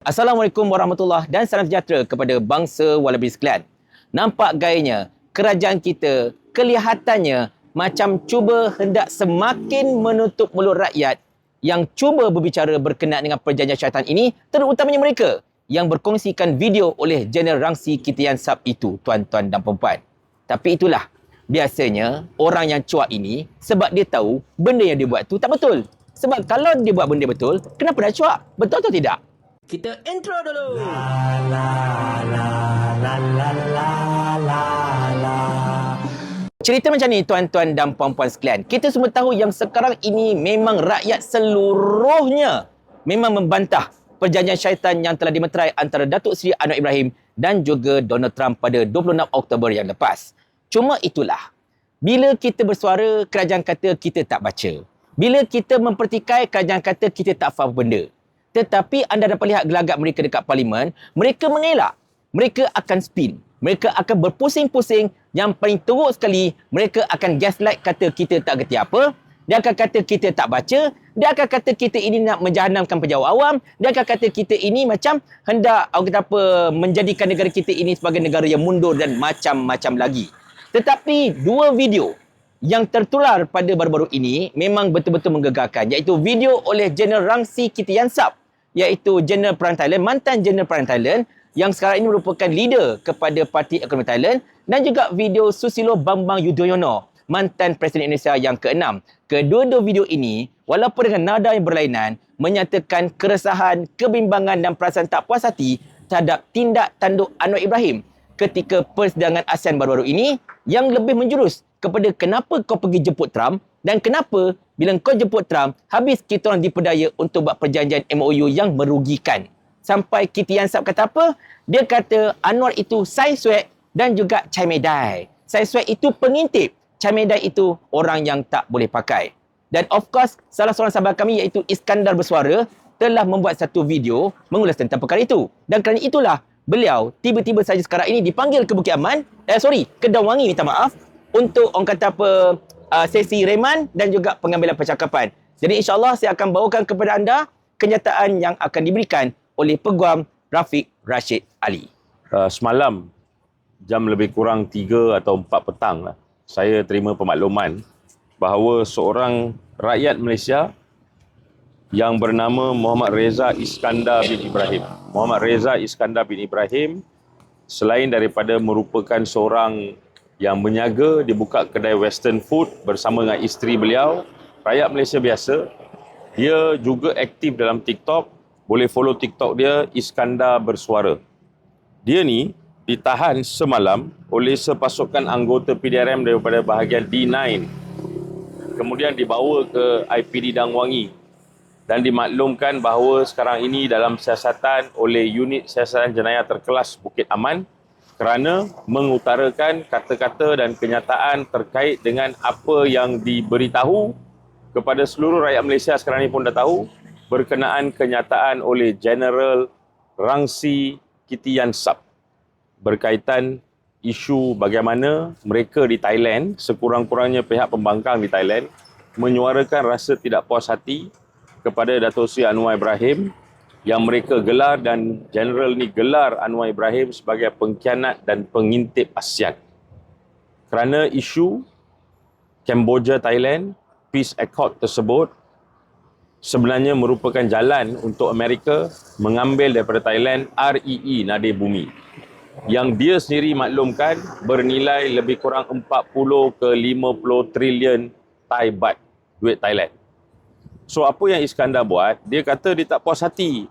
Assalamualaikum warahmatullahi dan salam sejahtera kepada bangsa Wallaby sekalian. Nampak gayanya kerajaan kita kelihatannya macam cuba hendak semakin menutup mulut rakyat yang cuba berbicara berkenaan dengan perjanjian syaitan ini terutamanya mereka yang berkongsikan video oleh Jeneral Rangsi Kitian Sab itu tuan-tuan dan puan Tapi itulah biasanya orang yang cuak ini sebab dia tahu benda yang dia buat tu tak betul. Sebab kalau dia buat benda betul, kenapa nak cuak? Betul atau tidak? Kita intro dulu. Cerita macam ni tuan-tuan dan puan-puan sekalian. Kita semua tahu yang sekarang ini memang rakyat seluruhnya memang membantah perjanjian syaitan yang telah dimeterai antara Datuk Seri Anwar Ibrahim dan juga Donald Trump pada 26 Oktober yang lepas. Cuma itulah. Bila kita bersuara, kerajaan kata kita tak baca. Bila kita mempertikai, kerajaan kata kita tak faham benda. Tetapi anda dapat lihat gelagat mereka dekat parlimen, mereka mengelak. Mereka akan spin. Mereka akan berpusing-pusing. Yang paling teruk sekali, mereka akan gaslight kata kita tak kerti apa. Dia akan kata kita tak baca. Dia akan kata kita ini nak menjahannamkan pejabat awam. Dia akan kata kita ini macam hendak orang kata apa, menjadikan negara kita ini sebagai negara yang mundur dan macam-macam lagi. Tetapi dua video yang tertular pada baru-baru ini memang betul-betul menggegarkan iaitu video oleh Jeneral Rangsi Kitiansap iaitu Jeneral Perang Thailand, mantan Jeneral Perang Thailand yang sekarang ini merupakan leader kepada Parti Ekonomi Thailand dan juga video Susilo Bambang Yudhoyono, mantan Presiden Indonesia yang keenam. Kedua-dua video ini, walaupun dengan nada yang berlainan, menyatakan keresahan, kebimbangan dan perasaan tak puas hati terhadap tindak tanduk Anwar Ibrahim ketika persidangan ASEAN baru-baru ini yang lebih menjurus kepada kenapa kau pergi jemput Trump dan kenapa bila kau jemput Trump, habis kita orang diperdaya untuk buat perjanjian MOU yang merugikan. Sampai Kitty Yansap kata apa? Dia kata Anwar itu Sai Swek dan juga Chai Medai. Sai Swek itu pengintip. Chai Medai itu orang yang tak boleh pakai. Dan of course, salah seorang sahabat kami iaitu Iskandar Bersuara telah membuat satu video mengulas tentang perkara itu. Dan kerana itulah beliau tiba-tiba saja sekarang ini dipanggil ke Bukit Aman, eh sorry, ke Dawangi minta maaf untuk orang kata apa uh, sesi reman dan juga pengambilan percakapan. Jadi insyaAllah saya akan bawakan kepada anda kenyataan yang akan diberikan oleh Peguam Rafiq Rashid Ali. Uh, semalam jam lebih kurang 3 atau 4 petang lah, saya terima pemakluman bahawa seorang rakyat Malaysia yang bernama Muhammad Reza Iskandar bin Ibrahim. Muhammad Reza Iskandar bin Ibrahim selain daripada merupakan seorang yang berniaga dia buka kedai western food bersama dengan isteri beliau rakyat Malaysia biasa. Dia juga aktif dalam TikTok. Boleh follow TikTok dia Iskandar Bersuara. Dia ni ditahan semalam oleh sepasukan anggota PDRM daripada bahagian D9 kemudian dibawa ke IPD Dangwangi. Dan dimaklumkan bahawa sekarang ini dalam siasatan oleh unit siasatan jenayah terkelas Bukit Aman kerana mengutarakan kata-kata dan kenyataan terkait dengan apa yang diberitahu kepada seluruh rakyat Malaysia sekarang ini pun dah tahu berkenaan kenyataan oleh General Rangsi Kitian Sap berkaitan isu bagaimana mereka di Thailand, sekurang-kurangnya pihak pembangkang di Thailand, menyuarakan rasa tidak puas hati kepada Dato' Sri Anwar Ibrahim yang mereka gelar dan general ni gelar Anwar Ibrahim sebagai pengkhianat dan pengintip ASEAN. Kerana isu Cambodia Thailand Peace Accord tersebut sebenarnya merupakan jalan untuk Amerika mengambil daripada Thailand REE Nadir Bumi yang dia sendiri maklumkan bernilai lebih kurang 40 ke 50 trilion Thai baht duit Thailand. So apa yang Iskandar buat, dia kata dia tak puas hati.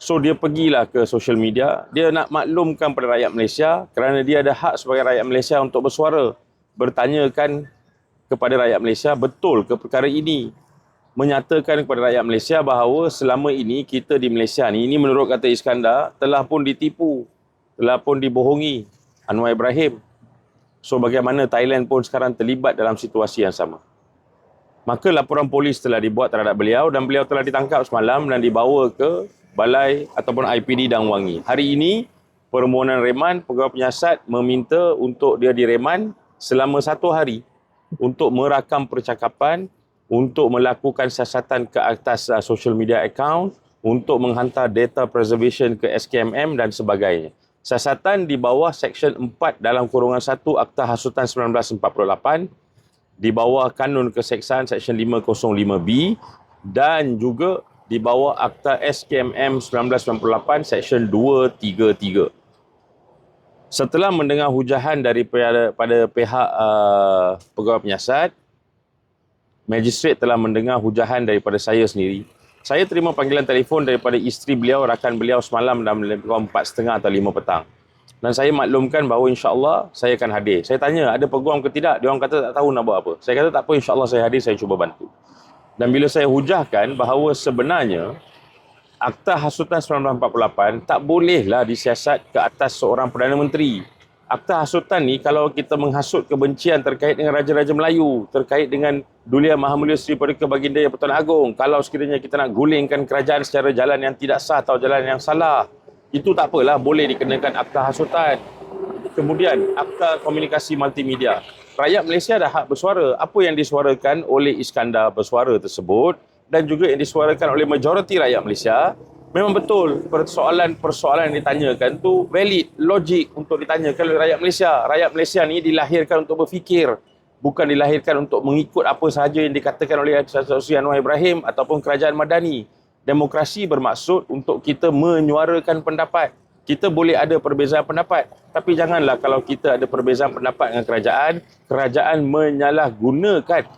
So dia pergilah ke social media, dia nak maklumkan pada rakyat Malaysia kerana dia ada hak sebagai rakyat Malaysia untuk bersuara. Bertanyakan kepada rakyat Malaysia betul ke perkara ini. Menyatakan kepada rakyat Malaysia bahawa selama ini kita di Malaysia ni, ini menurut kata Iskandar, telah pun ditipu, telah pun dibohongi Anwar Ibrahim. So bagaimana Thailand pun sekarang terlibat dalam situasi yang sama. Maka laporan polis telah dibuat terhadap beliau dan beliau telah ditangkap semalam dan dibawa ke balai ataupun IPD Dangwangi. Hari ini, permohonan reman pegawai penyiasat meminta untuk dia direman selama satu hari untuk merakam percakapan, untuk melakukan siasatan ke atas uh, social media account, untuk menghantar data preservation ke SKMM dan sebagainya. Siasatan di bawah Seksyen 4 dalam kurungan 1 Akta Hasutan 1948 di bawah Kanun Keseksaan Seksyen 505B dan juga di bawah Akta SKMM 1998 Seksyen 233. Setelah mendengar hujahan daripada pada pihak uh, pegawai penyiasat, Magistrate telah mendengar hujahan daripada saya sendiri. Saya terima panggilan telefon daripada isteri beliau, rakan beliau semalam dalam kurang 4.30 atau 5 petang. Dan saya maklumkan bahawa insya-Allah saya akan hadir. Saya tanya ada peguam ke tidak? Dia orang kata tak tahu nak buat apa. Saya kata tak apa insya-Allah saya hadir, saya cuba bantu. Dan bila saya hujahkan bahawa sebenarnya Akta Hasutan 1948 tak bolehlah disiasat ke atas seorang Perdana Menteri. Akta Hasutan ni kalau kita menghasut kebencian terkait dengan Raja-Raja Melayu, terkait dengan Dulia Maha Mulia Sri Paduka Baginda Yang Pertuan Agong, kalau sekiranya kita nak gulingkan kerajaan secara jalan yang tidak sah atau jalan yang salah, itu tak apalah, boleh dikenakan Akta Hasutan. Kemudian, Akta Komunikasi Multimedia. Rakyat Malaysia dah hak bersuara. Apa yang disuarakan oleh Iskandar bersuara tersebut dan juga yang disuarakan oleh majoriti rakyat Malaysia memang betul persoalan-persoalan yang ditanyakan tu valid, logik untuk ditanyakan oleh rakyat Malaysia. Rakyat Malaysia ni dilahirkan untuk berfikir, bukan dilahirkan untuk mengikut apa sahaja yang dikatakan oleh Sri Anwar Ibrahim ataupun kerajaan Madani. Demokrasi bermaksud untuk kita menyuarakan pendapat. Kita boleh ada perbezaan pendapat, tapi janganlah kalau kita ada perbezaan pendapat dengan kerajaan, kerajaan menyalahgunakan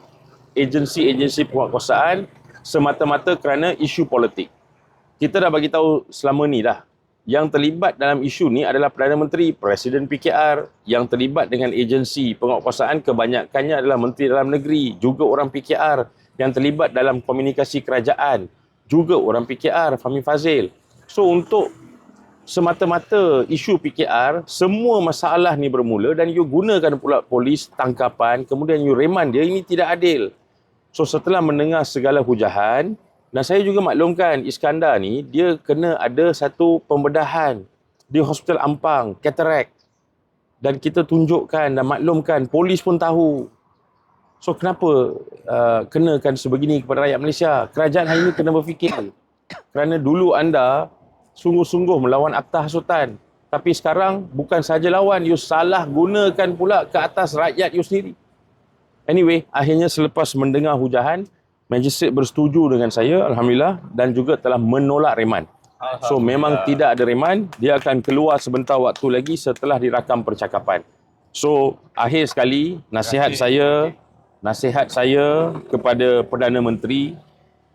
agensi-agensi penguatkuasaan semata-mata kerana isu politik. Kita dah bagi tahu selama ni dah. Yang terlibat dalam isu ni adalah Perdana Menteri, Presiden PKR yang terlibat dengan agensi penguatkuasaan kebanyakannya adalah Menteri Dalam Negeri, juga orang PKR yang terlibat dalam komunikasi kerajaan, juga orang PKR, Fahmi Fazil. So untuk semata-mata isu PKR, semua masalah ni bermula dan you gunakan pula polis tangkapan, kemudian you reman dia, ini tidak adil. So setelah mendengar segala hujahan, dan saya juga maklumkan Iskandar ni dia kena ada satu pembedahan di Hospital Ampang, katarak. Dan kita tunjukkan dan maklumkan, polis pun tahu. So kenapa uh, kenakan sebegini kepada rakyat Malaysia? Kerajaan hari ini kena berfikir. Kerana dulu anda sungguh-sungguh melawan akta hasutan. Tapi sekarang bukan saja lawan, you salah gunakan pula ke atas rakyat you sendiri. Anyway, akhirnya selepas mendengar hujahan, Magistrate bersetuju dengan saya alhamdulillah dan juga telah menolak reman. So memang tidak ada reman, dia akan keluar sebentar waktu lagi setelah dirakam percakapan. So akhir sekali nasihat saya nasihat saya kepada Perdana Menteri,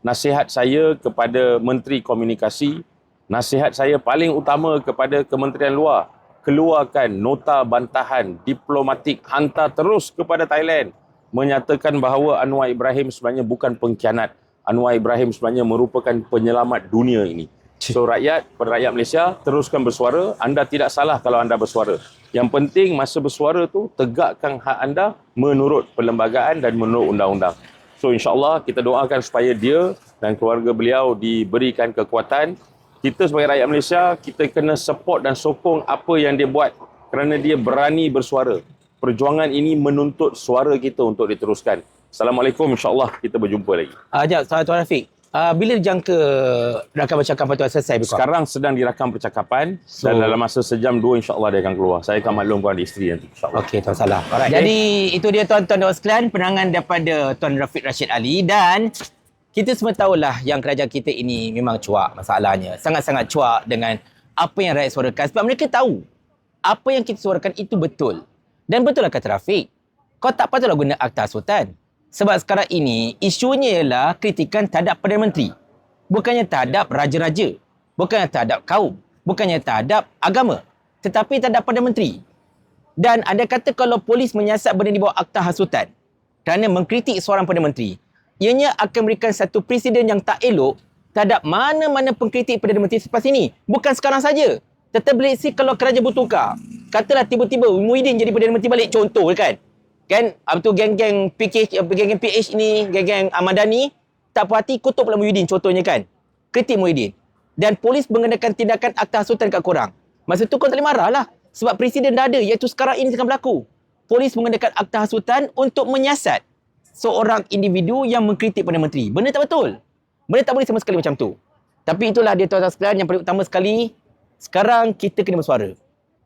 nasihat saya kepada Menteri Komunikasi, nasihat saya paling utama kepada Kementerian Luar, keluarkan nota bantahan diplomatik hantar terus kepada Thailand menyatakan bahawa Anwar Ibrahim sebenarnya bukan pengkhianat. Anwar Ibrahim sebenarnya merupakan penyelamat dunia ini. So rakyat, rakyat Malaysia teruskan bersuara. Anda tidak salah kalau anda bersuara. Yang penting masa bersuara tu tegakkan hak anda menurut perlembagaan dan menurut undang-undang. So insyaAllah kita doakan supaya dia dan keluarga beliau diberikan kekuatan. Kita sebagai rakyat Malaysia, kita kena support dan sokong apa yang dia buat kerana dia berani bersuara perjuangan ini menuntut suara kita untuk diteruskan. Assalamualaikum insyaAllah kita berjumpa lagi. Ah, uh, Tuan Tuan Rafiq. Uh, bila dijangka rakam percakapan tu selesai? Bukan? Sekarang sedang dirakam percakapan so, dan dalam masa sejam dua insyaAllah dia akan keluar. Saya akan maklumkan di isteri nanti insyaAllah. Okey, Tuan Salah. Alright. Jadi itu dia tuan-tuan dan sekalian penangan daripada Tuan Rafiq Rashid Ali dan kita semua tahulah yang kerajaan kita ini memang cuak masalahnya. Sangat-sangat cuak dengan apa yang rakyat suarakan sebab mereka tahu apa yang kita suarakan itu betul. Dan betul lah kata Rafiq, kau tak patutlah guna akta sultan. Sebab sekarang ini, isunya ialah kritikan terhadap Perdana Menteri. Bukannya terhadap raja-raja. Bukannya terhadap kaum. Bukannya terhadap agama. Tetapi terhadap Perdana Menteri. Dan anda kata kalau polis menyiasat benda di bawah akta hasutan kerana mengkritik seorang Perdana Menteri, ianya akan memberikan satu presiden yang tak elok terhadap mana-mana pengkritik Perdana Menteri selepas ini. Bukan sekarang saja. Tetapi kalau kerajaan bertukar, katalah tiba-tiba Muhyiddin jadi Perdana Menteri balik contoh kan kan? Apa tu geng-geng PK geng-geng PH ni geng-geng Ahmadani tak puas hati kutuk pula Muhyiddin contohnya kan? Kritik Muhyiddin. Dan polis mengenakan tindakan akta hasutan kat korang. Masa tu kau tak boleh marah lah sebab presiden dah ada iaitu sekarang ini akan berlaku. Polis mengenakan akta hasutan untuk menyiasat seorang individu yang mengkritik Perdana Menteri. Benda tak betul. Benda tak boleh sama sekali macam tu. Tapi itulah dia tuan-tuan sekalian yang paling utama sekali. Sekarang kita kena bersuara.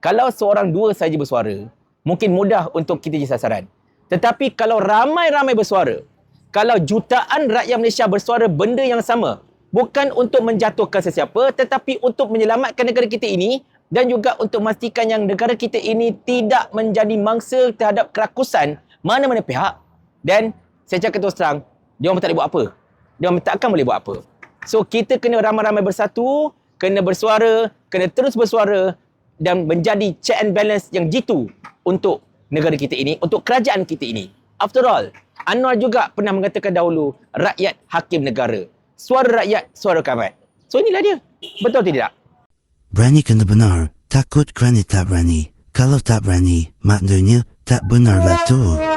Kalau seorang dua saja bersuara, mungkin mudah untuk kita jadi sasaran. Tetapi kalau ramai-ramai bersuara, kalau jutaan rakyat Malaysia bersuara benda yang sama, bukan untuk menjatuhkan sesiapa, tetapi untuk menyelamatkan negara kita ini dan juga untuk memastikan yang negara kita ini tidak menjadi mangsa terhadap kerakusan mana-mana pihak. Dan saya cakap terus terang, dia orang tak boleh buat apa. Dia orang takkan boleh buat apa. So kita kena ramai-ramai bersatu, kena bersuara, kena terus bersuara dan menjadi check and balance yang jitu untuk negara kita ini, untuk kerajaan kita ini. After all, Anwar juga pernah mengatakan dahulu, rakyat hakim negara. Suara rakyat, suara kamat. So inilah dia. Betul tidak? Berani kena benar, takut kerana tak berani. Kalau tak berani, maknanya tak benar lah tu.